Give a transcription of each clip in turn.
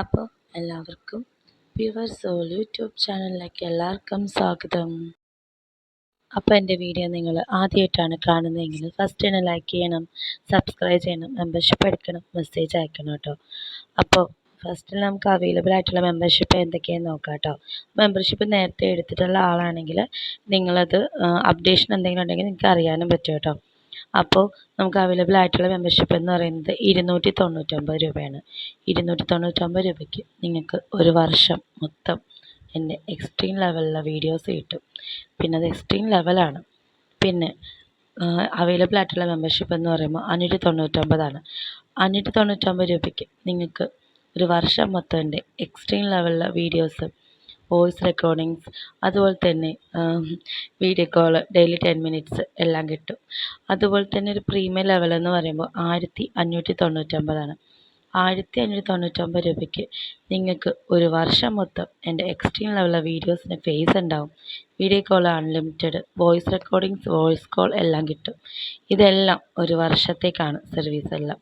അപ്പോൾ എല്ലാവർക്കും pure soul YouTube ചാനലിലേക്ക് എല്ലാവർക്കും സ്വാഗതം. അപ്പോൾ എന്റെ വീഡിയോ നിങ്ങൾ ആദ്യമായിട്ടാണ് കാണുന്നതെങ്കിൽ ഫസ്റ്റ് തന്നെ ലൈക്ക് ചെയ്യണം സബ്സ്ക്രൈബ് ചെയ്യണം മെമ്പർഷിപ്പ് എടുക്കണം മെസ്സേജ് അയക്കണം കേട്ടോ. അപ്പോൾ ഫസ്റ്റ് നമുക്ക് അവൈലബിൾ ആയിട്ടുള്ള മെമ്പർഷിപ്പ് എന്തൊക്കെയാണെന്ന് നോക്കാം കേട്ടോ. മെമ്പർഷിപ്പ് നേരത്തെ എടുത്തിട്ടുള്ള ആളാണെങ്കിൽ നിങ്ങളത് അപ്ഡേഷൻ എന്തെങ്കിലും ഉണ്ടെങ്കിൽ നിങ്ങൾക്ക് അറിയാനും പറ്റും കേട്ടോ. അപ്പോൾ നമുക്ക് അവൈലബിൾ ആയിട്ടുള്ള മെമ്പർഷിപ്പ് എന്ന് പറയുന്നത് ഇരുന്നൂറ്റി തൊണ്ണൂറ്റൊമ്പത് രൂപയാണ്. ഇരുന്നൂറ്റി തൊണ്ണൂറ്റൊമ്പത് രൂപയ്ക്ക് നിങ്ങൾക്ക് ഒരു വർഷം മൊത്തം എന്റെ എക്സ്ട്രീം ലെവലിലുള്ള വീഡിയോസ് കിട്ടും. പിന്നെ അത് എക്സ്ട്രീം ലെവലാണ് പിന്നെ അവൈലബിൾ ആയിട്ടുള്ള മെമ്പർഷിപ്പ് എന്ന് പറയുമ്പോൾ അഞ്ഞൂറ്റി തൊണ്ണൂറ്റൊമ്പതാണ് അഞ്ഞൂറ്റി തൊണ്ണൂറ്റൊമ്പത് രൂപയ്ക്ക് നിങ്ങൾക്ക് ഒരു വർഷം മൊത്തം എന്റെ എക്സ്ട്രീം ലെവലിലുള്ള വീഡിയോസ് വോയിസ് റെക്കോർഡിങ്സ് അതുപോലെ തന്നെ video call daily ten minutes എല്ലാം കിട്ടും. അതുപോലെ തന്നെ ഒരു പ്രീമിയം ലെവൽ എന്ന് പറയുമ്പോൾ ആയിരത്തി അഞ്ഞൂറ്റി തൊണ്ണൂറ്റൊമ്പതാണ്. ആയിരത്തി അഞ്ഞൂറ്റി തൊണ്ണൂറ്റൊമ്പത് രൂപയ്ക്ക് നിങ്ങൾക്ക് ഒരു വർഷം മൊത്തം എന്റെ എക്സ്ട്രീം ലെവലിലെ വീഡിയോസിന് ഫേസ് ഉണ്ടാവും. Video call unlimited voice recordings voice call എല്ലാം കിട്ടും. ഇതെല്ലാം ഒരു വർഷത്തേക്കാണ് സർവീസ് എല്ലാം.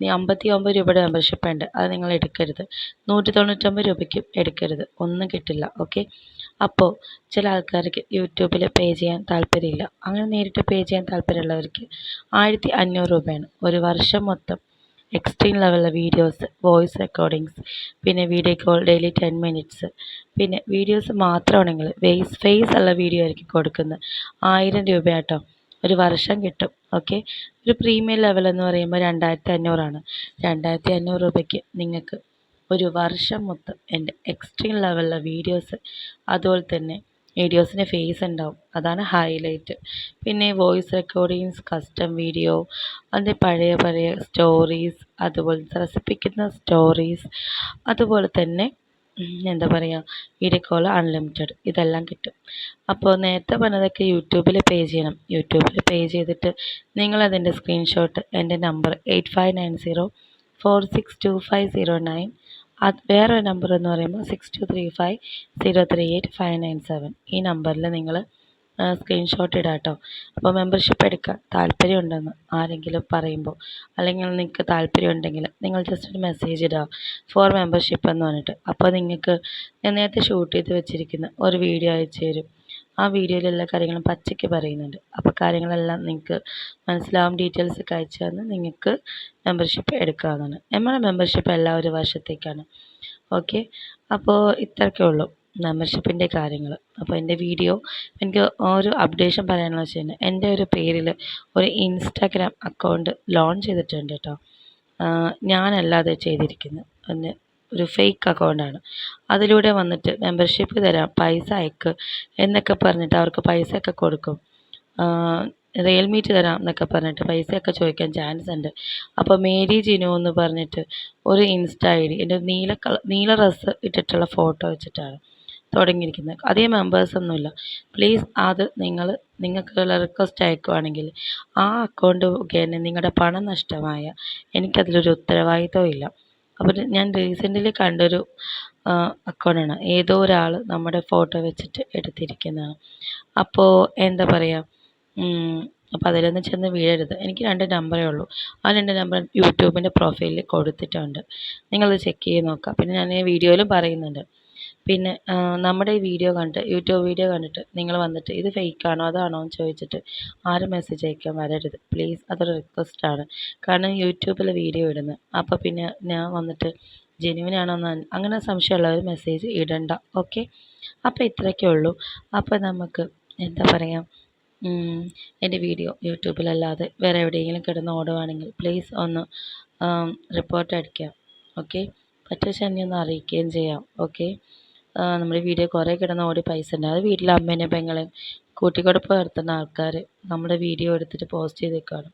ഇനി അമ്പത്തി ഒമ്പത് രൂപയുടെ മെമ്പർഷിപ്പ് ഉണ്ട്. അത് നിങ്ങൾ എടുക്കരുത്. നൂറ്റി തൊണ്ണൂറ്റൊമ്പത് രൂപയ്ക്കും എടുക്കരുത്. ഒന്നും കിട്ടില്ല. ഓക്കെ അപ്പോൾ ചില ആൾക്കാർക്ക് യൂട്യൂബിൽ പേ ചെയ്യാൻ താല്പര്യമില്ല. അങ്ങനെ നേരിട്ട് പേ ചെയ്യാൻ താല്പര്യമുള്ളവർക്ക് ആയിരത്തി അഞ്ഞൂറ് രൂപയാണ് ഒരു വർഷം മൊത്തം എക്സ്ട്രീം ലെവലിലെ വീഡിയോസ് വോയിസ് റെക്കോർഡിങ്സ് പിന്നെ video call daily ten minutes പിന്നെ വീഡിയോസ് മാത്രമാണെങ്കിൽ ഫേസ് ഫേസ് ഉള്ള വീഡിയോ ആയിരിക്കും കൊടുക്കുന്നത്. ആയിരം രൂപയാട്ടോ. ഒരു വർഷം കിട്ടും. ഓക്കെ ഒരു പ്രീമിയം ലെവൽ എന്ന് പറയുമ്പോൾ രണ്ടായിരത്തി അഞ്ഞൂറാണ് രണ്ടായിരത്തി അഞ്ഞൂറ് രൂപയ്ക്ക് നിങ്ങൾക്ക് ഒരു വർഷം മൊത്തം എന്റെ എക്സ്ട്രീം ലെവലിലെ വീഡിയോസ് അതുപോലെ തന്നെ വീഡിയോസിന് ഫേസ് ഉണ്ടാവും. അതാണ് ഹൈലൈറ്റ് പിന്നെ വോയിസ് റെക്കോർഡിങ്സ് കസ്റ്റം വീഡിയോ അതിന്റെ പഴയ പഴയ സ്റ്റോറീസ് അതുപോലെ ത്രസിപ്പിക്കുന്ന സ്റ്റോറീസ് അതുപോലെ തന്നെ എന്താ പറയുക വീഡിയോ കോൾ അൺലിമിറ്റഡ് ഇതെല്ലാം കിട്ടും. അപ്പോൾ നേരത്തെ പറഞ്ഞതൊക്കെ യൂട്യൂബിൽ പേ ചെയ്യണം. യൂട്യൂബിൽ പേ ചെയ്തിട്ട് നിങ്ങളതിന്റെ സ്ക്രീൻഷോട്ട് എന്റെ number eight five nine zero four six two five zero nine അത് വേറൊരു നമ്പർ എന്ന് പറയുമ്പോൾ six two three five zero three eight five nine seven ഈ നമ്പറിൽ നിങ്ങൾ സ്ക്രീൻഷോട്ട് ഇടാം കേട്ടോ അപ്പോൾ മെമ്പർഷിപ്പ് എടുക്കാൻ താല്പര്യമുണ്ടെന്ന് ആരെങ്കിലും പറയുമ്പോൾ അല്ലെങ്കിൽ നിങ്ങൾക്ക് താല്പര്യം ഉണ്ടെങ്കിൽ നിങ്ങൾ ജസ്റ്റ് ഒരു മെസ്സേജ് ഇടുക ഫോർ മെമ്പർഷിപ്പ് എന്ന് പറഞ്ഞിട്ട്. അപ്പോൾ നിങ്ങൾക്ക് ഞാൻ നേരത്തെ ഷൂട്ട് ചെയ്ത് വെച്ചിരിക്കുന്ന ഒരു വീഡിയോ അയച്ചു തരും. ആ വീഡിയോയിലുള്ള കാര്യങ്ങളും പച്ചയ്ക്ക് പറയുന്നുണ്ട്. അപ്പോൾ കാര്യങ്ങളെല്ലാം നിങ്ങൾക്ക് മനസ്സിലാവും. ഡീറ്റെയിൽസ് അയച്ചു തന്ന് നിങ്ങൾക്ക് മെമ്പർഷിപ്പ് എടുക്കാവുന്നതാണ്. നമ്മുടെ മെമ്പർഷിപ്പ് എല്ലാ ഒരു വർഷത്തേക്കാണ്. ഓക്കെ അപ്പോൾ ഇത്രയൊക്കെ ഉള്ളൂ മെമ്പർഷിപ്പിന്റെ കാര്യങ്ങൾ അപ്പോൾ എന്റെ വീഡിയോ എനിക്ക് ഒരു അപ്ഡേഷൻ പറയാനുള്ള വെച്ച് കഴിഞ്ഞാൽ എന്റെ ഒരു പേരിൽ ഒരു ഇൻസ്റ്റാഗ്രാം അക്കൗണ്ട് ലോഞ്ച് ചെയ്തിട്ടുണ്ട് കേട്ടോ ഞാനല്ലാതെ ചെയ്തിരിക്കുന്നത് ഒന്ന് ഒരു ഫേക്ക് അക്കൗണ്ടാണ് അതിലൂടെ വന്നിട്ട് മെമ്പർഷിപ്പ് തരാം പൈസ അയക്ക് എന്നൊക്കെ പറഞ്ഞിട്ട് അവർക്ക് പൈസയൊക്കെ കൊടുക്കും. റിയൽ മീറ്റ് തരാം എന്നൊക്കെ പറഞ്ഞിട്ട് പൈസയൊക്കെ ചോദിക്കാൻ ചാൻസ് ഉണ്ട്. അപ്പോൾ മേരി ജിനു എന്ന് പറഞ്ഞിട്ട് ഒരു ഇൻസ്റ്റ ഐ ഡി എന്റെ നീല കളർ നീല ഡ്രസ്സ് ഇട്ടിട്ടുള്ള ഫോട്ടോ വെച്ചിട്ടാണ് തുടങ്ങിയിരിക്കുന്നത്. അധികം മെമ്പേഴ്സൊന്നുമില്ല പ്ലീസ് അത് നിങ്ങൾ നിങ്ങൾക്കുള്ള റിക്വസ്റ്റ് അയക്കുവാണെങ്കിൽ ആ അക്കൗണ്ട് മുഖേന നിങ്ങളുടെ പണം നഷ്ടമായ എനിക്കതിലൊരു ഉത്തരവാദിത്വം ഇല്ല. അപ്പോൾ ഞാൻ റീസെന്റ്ലി കണ്ടൊരു അക്കൗണ്ടാണ് ഏതോ ഒരാൾ നമ്മുടെ ഫോട്ടോ വെച്ചിട്ട് എടുത്തിരിക്കുന്നതാണ്. അപ്പോൾ എന്താ പറയുക അപ്പോൾ അതിലൊന്നും ചെന്ന് വീഴരുത്. എനിക്ക് രണ്ട് നമ്പറേ ഉള്ളൂ. ആ രണ്ട് നമ്പർ യൂട്യൂബിന്റെ പ്രൊഫൈലിൽ കൊടുത്തിട്ടുണ്ട്. നിങ്ങളത് ചെക്ക് ചെയ്ത് നോക്കുക പിന്നെ ഞാൻ ഈ വീഡിയോയിലും പറയുന്നുണ്ട്. പിന്നെ നമ്മുടെ ഈ വീഡിയോ കണ്ടിട്ട് യൂട്യൂബ് വീഡിയോ കണ്ടിട്ട് നിങ്ങൾ വന്നിട്ട് ഇത് ഫേക്കാണോ അതാണോ? എന്ന് ചോദിച്ചിട്ട് ആരും മെസ്സേജ് അയക്കാൻ വരരുത്. പ്ലീസ് അതൊരു റിക്വസ്റ്റാണ് കാരണം യൂട്യൂബിൽ വീഡിയോ ഇടുന്നത് അപ്പോൾ പിന്നെ ഞാൻ വന്നിട്ട് ജെനുവിനാണോ എന്ന് അങ്ങനെ സംശയമുള്ളവർ മെസ്സേജ് ഇടണ്ട. ഓക്കെ അപ്പോൾ ഇത്രയൊക്കെ ഉള്ളൂ. അപ്പോൾ നമുക്ക് എന്താ പറയുക എന്റെ വീഡിയോ യൂട്യൂബിലല്ലാതെ വേറെ എവിടെയെങ്കിലും കിടന്ന് ഓടുവാണെങ്കിൽ പ്ലീസ് ഒന്ന് റിപ്പോർട്ട് അടിക്കാം. ഓക്കെ പറ്റുവെച്ചാൽ എന്നെ ഒന്ന് അറിയിക്കുകയും ചെയ്യാം. ഓക്കെ നമ്മുടെ വീഡിയോ കുറേ കിടന്ന് ഓടി പൈസ ഉണ്ട്. അത് വീട്ടിലെ അമ്മേനെയും പെങ്ങളെയും കൂട്ടിക്കൊടുപ്പ് നടത്തുന്ന ആൾക്കാർ നമ്മുടെ വീഡിയോ എടുത്തിട്ട് പോസ്റ്റ് ചെയ്തേക്കാണ്.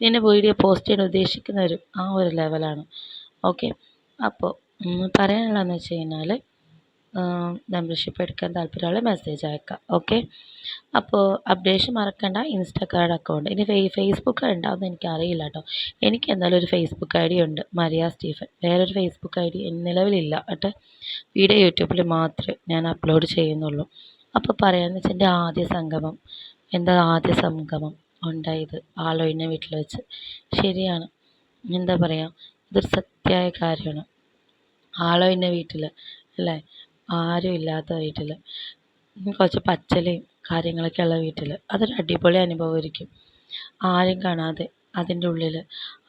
പിന്നെ വീഡിയോ പോസ്റ്റ് ചെയ്യാൻ ഉദ്ദേശിക്കുന്നവരും ആ ഒരു ലെവലാണ് ഓക്കെ അപ്പോൾ പറയാനുള്ളതെന്ന് വെച്ച് കഴിഞ്ഞാൽ മെമ്പർഷിപ്പ് എടുക്കാൻ താല്പര്യമുള്ള മെസ്സേജ് അയക്കാം. ഓക്കെ അപ്പോൾ അപ്ഡേഷൻ മറക്കണ്ട. ഇൻസ്റ്റാഗ്രാം അക്കൗണ്ട് ഇനി ഫേസ്ബുക്ക് ഉണ്ടാവുമെന്ന് എനിക്കറിയില്ല കേട്ടോ. എനിക്ക് എന്തായാലും ഒരു ഫേസ്ബുക്ക് ഐ ഡി ഉണ്ട്. Maria Stephen. വേറൊരു ഫേസ്ബുക്ക് ഐ ഡി നിലവിലില്ല. കേട്ടോ വീഡിയോ യൂട്യൂബിൽ മാത്രമേ ഞാൻ അപ്ലോഡ് ചെയ്യുന്നുള്ളൂ. അപ്പോൾ പറയാമെന്ന് വെച്ചാൽ എന്റെ ആദ്യ സംഗമം. എന്താ ആദ്യ സംഗമം ഉണ്ടായത്? ആളൊഴിഞ്ഞ വീട്ടിൽ വെച്ച്. ശരിയാണ്. എന്താ പറയുക ഇതൊരു സത്യമായ കാര്യമാണ്. ആളൊഴിഞ്ഞ വീട്ടിൽ അല്ലേ? ആരും ഇല്ലാത്ത വീട്ടിൽ കുറച്ച് പച്ചിലയും കാര്യങ്ങളൊക്കെ ഉള്ള വീട്ടിൽ അതൊരു അടിപൊളി അനുഭവമായിരിക്കും ആരും കാണാതെ അതിന്റെ ഉള്ളിൽ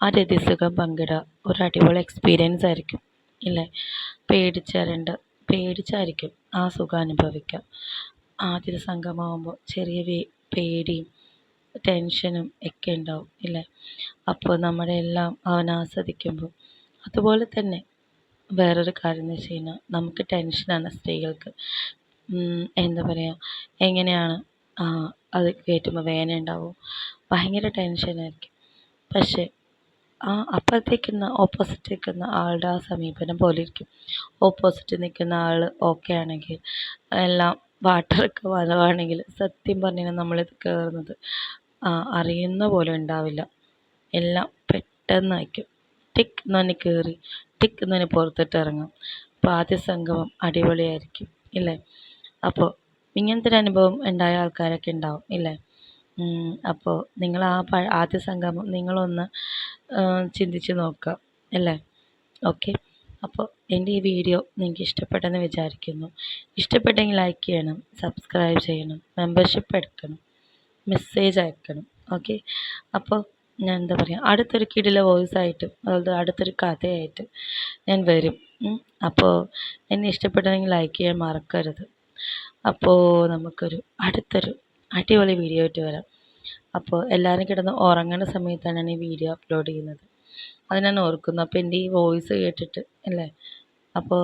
ആ രതിസുഖം പങ്കിടുക ഒരു അടിപൊളി എക്സ്പീരിയൻസ് ആയിരിക്കും. ഇല്ലേ? പേടിച്ചരണ്ട് പേടിച്ചായിരിക്കും ആ സുഖം അനുഭവിക്കുക. ആദ്യത്തെ സംഗമമാകുമ്പോൾ ചെറിയ പേടിയും ടെൻഷനും ഒക്കെ ഉണ്ടാവും. ഇല്ലേ? അപ്പോൾ നമ്മുടെ എല്ലാം അവൻ ആസ്വദിക്കുമ്പോൾ അതുപോലെ തന്നെ വേറൊരു കാര്യം എന്ന് വെച്ച് കഴിഞ്ഞാൽ നമുക്ക് ടെൻഷനാണ് സ്ത്രീകൾക്ക്. എന്താ പറയുക എങ്ങനെയാണ് അത് കയറ്റുമ്പോൾ വേദന ഉണ്ടാവും? ഭയങ്കര ടെൻഷനായിരിക്കും പക്ഷേ ആ നിൽക്കുന്ന ഓപ്പോസിറ്റ് നിൽക്കുന്ന ആളുടെ ആ സമീപനം പോലെ ഇരിക്കും. ഓപ്പോസിറ്റ് നിൽക്കുന്ന ആൾ ഓക്കെ ആണെങ്കിൽ എല്ലാം വാട്ടറൊക്കെ വരവാണെങ്കിൽ സത്യം പറഞ്ഞാൽ നമ്മളിത് കയറുന്നത് അറിയുന്ന പോലും ഉണ്ടാവില്ല. എല്ലാം പെട്ടെന്നായിരിക്കും. ടിക്ക് എന്ന് പറഞ്ഞ് കയറി ടിക്ക് എന്ന് പറഞ്ഞ് പുറത്തോട്ട് ഇറങ്ങും. അപ്പോൾ ആദ്യ സംഗമം അടിപൊളിയായിരിക്കും ഇല്ലേ? അപ്പോൾ ഇങ്ങനത്തെ ഒരു അനുഭവം ഉണ്ടായ ആൾക്കാരൊക്കെ ഉണ്ടാവും ഇല്ലേ? അപ്പോൾ നിങ്ങൾ ആ ആദ്യ സംഗമം നിങ്ങളൊന്ന് ചിന്തിച്ച് നോക്കുക അല്ലേ ഓക്കെ? അപ്പോൾ എന്റെ ഈ വീഡിയോ നിങ്ങൾക്ക് ഇഷ്ടപ്പെട്ടെന്ന് വിചാരിക്കുന്നു. ഇഷ്ടപ്പെട്ടെങ്കിൽ ലൈക്ക് ചെയ്യണം സബ്സ്ക്രൈബ് ചെയ്യണം മെമ്പർഷിപ്പ് എടുക്കണം മെസ്സേജ് അയക്കണം ഓക്കെ? അപ്പോൾ ഞാൻ എന്താ പറയുക അടുത്തൊരു കിടില വോയിസ് ആയിട്ട് അതായത് അടുത്തൊരു കഥയായിട്ട് ഞാൻ വരും. അപ്പോൾ എന്നെ ഇഷ്ടപ്പെട്ടെങ്കിൽ ലൈക്ക് ചെയ്യാൻ മറക്കരുത്. അപ്പോൾ നമുക്കൊരു അടുത്തൊരു അടിപൊളി വീഡിയോ ആയിട്ട് വരാം. അപ്പോൾ എല്ലാവരും കിടന്ന് ഉറങ്ങുന്ന സമയത്താണ് ഞാൻ ഈ വീഡിയോ അപ്ലോഡ് ചെയ്യുന്നത്. അത് ഞാൻ ഓർക്കുന്നു. അപ്പോൾ എന്റെ ഈ വോയിസ് കേട്ടിട്ട് അല്ലേ? അപ്പോൾ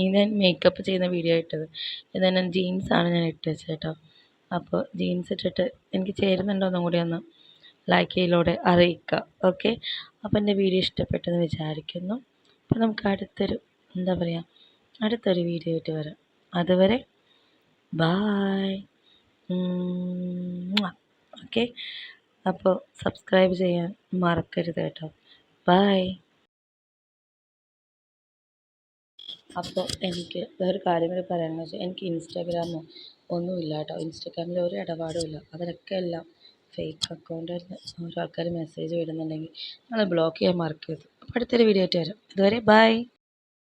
ഈ ഞാൻ മേക്കപ്പ് ചെയ്യുന്ന വീഡിയോ ഇട്ടത്. എന്നാൽ ഞാൻ ജീൻസാണ് ഞാൻ ഇട്ട് വെച്ചത് കേട്ടോ. അപ്പോൾ ജീൻസ് ഇട്ടിട്ട് എനിക്ക് ചേരുന്നുണ്ടോ ഒന്നും കൂടി ഒന്ന് ലൈക്കിലൂടെ അറിയിക്കുക. ഓക്കെ അപ്പോൾ എന്റെ വീഡിയോ ഇഷ്ടപ്പെട്ടെന്ന് വിചാരിക്കുന്നു. അപ്പോൾ നമുക്ക് അടുത്തൊരു എന്താ പറയുക അടുത്തൊരു വീഡിയോ ആയിട്ട് വരാം. അതുവരെ ബായ് ഓക്കെ അപ്പോൾ സബ്സ്ക്രൈബ് ചെയ്യാൻ മറക്കരുത് കേട്ടോ. ബായ് അപ്പോൾ എനിക്ക് വേറെ കാര്യം കൂടി പറയാമെന്ന് വെച്ചാൽ എനിക്ക് ഇൻസ്റ്റാഗ്രാമോ ഒന്നുമില്ല കേട്ടോ. ഇൻസ്റ്റാഗ്രാമിൽ ഒരു ഇടപാടും ഇല്ല അതിലൊക്കെ എല്ലാം ഫേക്ക് അക്കൗണ്ട് ഓരോ ആൾക്കാർ മെസ്സേജ് വിടുന്നുണ്ടെങ്കിൽ നിങ്ങൾ ബ്ലോക്ക് ചെയ്യാൻ മറക്കരുത് അപ്പോൾ അടുത്തൊരു വീഡിയോ ആയിട്ട് വരാം. അതുവരെ ബൈ